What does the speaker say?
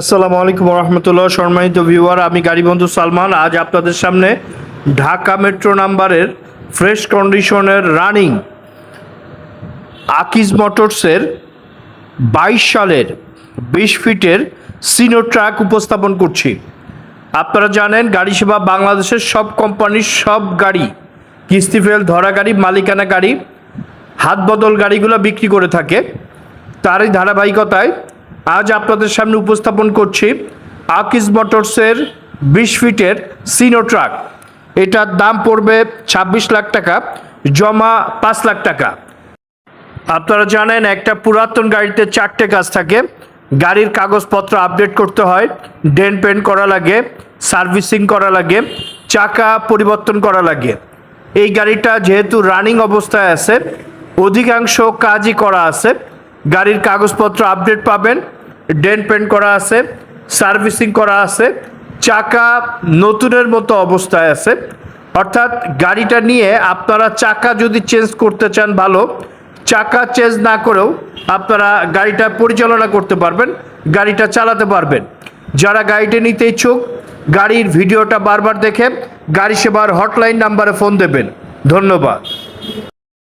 আসসালামু আলাইকুম রহমতুল্লাহ সম্মানিত ভিউয়ার আমি গাড়ি বন্ধু সালমান। আজ আপনাদের সামনে ঢাকা মেট্রো নাম্বারের ফ্রেশ কন্ডিশনের রানিং আকিজ মোটরসের বাইশ সালের বিশ ফিটের সিনো ট্রাক উপস্থাপন করছি। আপনারা জানেন, গাড়ি সেবা বাংলাদেশের সব কোম্পানির সব গাড়ি, কিস্তি ফেল, ধরা গাড়ি, মালিকানা গাড়ি, হাত বদল গাড়িগুলো বিক্রি করে থাকে। তারই ধারাবাহিকতায় আজ আপনাদের সামনে উপস্থাপন করছি আকিজ মোটরসের বিশ ফিটের সিনো ট্রাক। এটার দাম পড়বে ছাব্বিশ লাখ টাকা, জমা পাঁচ লাখ টাকা। আপনারা জানেন একটা পুরাতন গাড়িতে চারটে কাজ থাকে। গাড়ির কাগজপত্র আপডেট করতে হয় ডেন পেন্ট করা লাগে, সার্ভিসিং করা লাগে, চাকা পরিবর্তন করা লাগে। এই গাড়িটা যেহেতু রানিং অবস্থায় আছে, অধিকাংশ কাজই করা আছে। গাড়ির কাগজপত্র আপডেট পাবেন ডেন পেন্ট করা আছে, সার্ভিসিং করা আছে, চাকা নতুনের মতো অবস্থায় আছে। অর্থাৎ গাড়িটা নিয়ে আপনারা চাকা যদি চেঞ্জ করতে চান ভালো, চাকা চেঞ্জ না করেও আপনারা গাড়িটা পরিচালনা করতে পারবেন, গাড়িটা চালাতে পারবেন। যারা গাড়িটা নিতে ইচ্ছুক, গাড়ির ভিডিওটা বারবার দেখে, গাড়ি সেবার হটলাইন নাম্বারে ফোন দেবেন। ধন্যবাদ।